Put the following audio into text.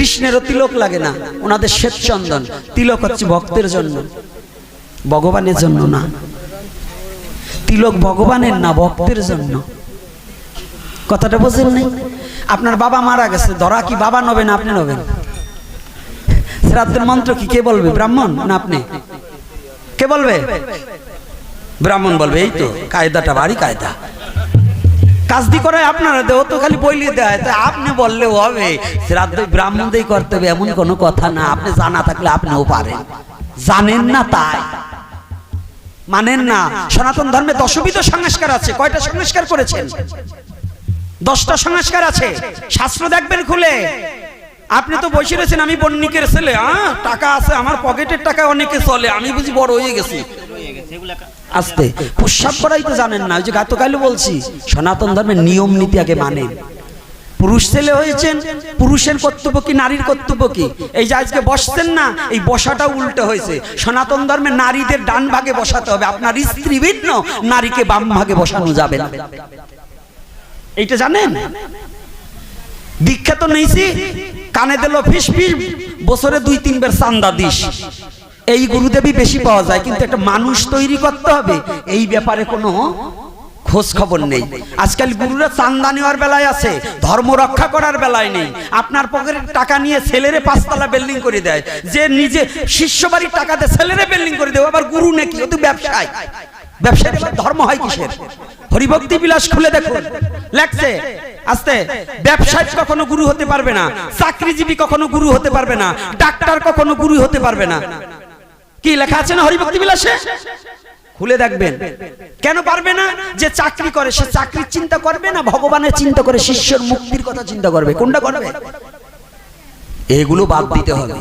কৃষ্ণেরও তিলক লাগে না, ওনাদের শ্বেত চন্দন, তিলক হচ্ছে ভক্তের জন্য, ভগবানের জন্য না। তিলক ভগবানের না, ভক্তের জন্য। কথাটা বোঝেন নাই? আপনার বাবা মারা গেছে, ধরা কি বাবা নবেন, আপনি নবেন? শ্রাদ্ধের মন্ত্র কি, কে বলবে, ব্রাহ্মণ না আপনি? কে বলবে? ব্রাহ্মণ বলবে, এই তো, কায়দাটা, বাড়ি কায়দা। কাজদি করে আপনারা দেও, তো খালি বইলি দেয়। তা আপনি বললেও হবে। শ্রাদ্ধ ব্রাহ্মণদেরই করতে হবে, এমন কোনো কথা না। আপনি জানা থাকলে আপনিও পারেন। জানেন না তাই। মানেন না। সনাতন ধর্মে দশবিধ সংস্কার আছে। কয়টা সংস্কার করেছেন? দশটা সংস্কার আছে। শাস্ত্র দেখবেন খুলে। আপনি তো বসে রয়েছেন, আমি বন্নিকের ছেলে। হ্যাঁ টাকা আছে, আমার পকেটের টাকা অনেকে চলে। আমি বুঝি বড় হয়ে গেছি। আস্তে। প্রস্রাব করাই তো জানেন না, ওই যে গাতকালে বলছি, সনাতন ধর্মের নিয়ম নীতি আগে মানেন পুরুষ ছেলে হয়েছেন, পুরুষের কর্তব্য কি, নারীর কর্তব্য কি? এই যে আজকে বসছেন না, এই বসাটা উল্টো হয়েছে। সনাতন ধর্মে নারীদের ডান ভাগে বসাতে হবে, আপনার স্ত্রী ভিন্ন, নারীকে বাম ভাগে বসানো যাবে না। এইটা জানেন? দীক্ষা তো নেইছি কানে দিল ফিস ফিস, বছরে দুই তিনবার চান্দা দিস। এই গুরুদেবী বেশি পাওয়া যায়, কিন্তু একটা মানুষ তৈরি করতে হবে। এই ব্যাপারে কোনো খোঁজ খবর নেই। আজকাল গুরুরা চান্দা নেওয়ার বেলায় আছে, ধর্ম রক্ষা করার বেলায় নেই। আপনার পকেটের টাকা নিয়ে ছেলেরে পাঁচতলা বিল্ডিং করে দেয়। যে নিজে শিষ্য বাড়ির টাকাতে ছেলেরে বিল্ডিং করে দেয় আবার গুরু নাকি? ও তো ব্যবসায়। ব্যবসায় ধর্ম হয় কিসের? হরিভক্তি বিলাস খুলে দেখুন। লেখছে, আস্তে, ব্যবসায়ী কখনো গুরু হতে পারবে না, চাকরিজীবী কখনো গুরু হতে পারবে না, ডাক্তার কখনো গুরু হতে পারবে না। কি লেখা আছে না হরিভক্তি বিলাসে? খুলে দেখবেন। কেন পারবে না? যে চাকরি করে, সে চাকরির চিন্তা করবে না? ভগবানের চিন্তা করে শিষ্যর মুক্তির কথা চিন্তা করবে। কোনটা করবে? এগুলো বাদ দিতে হবে।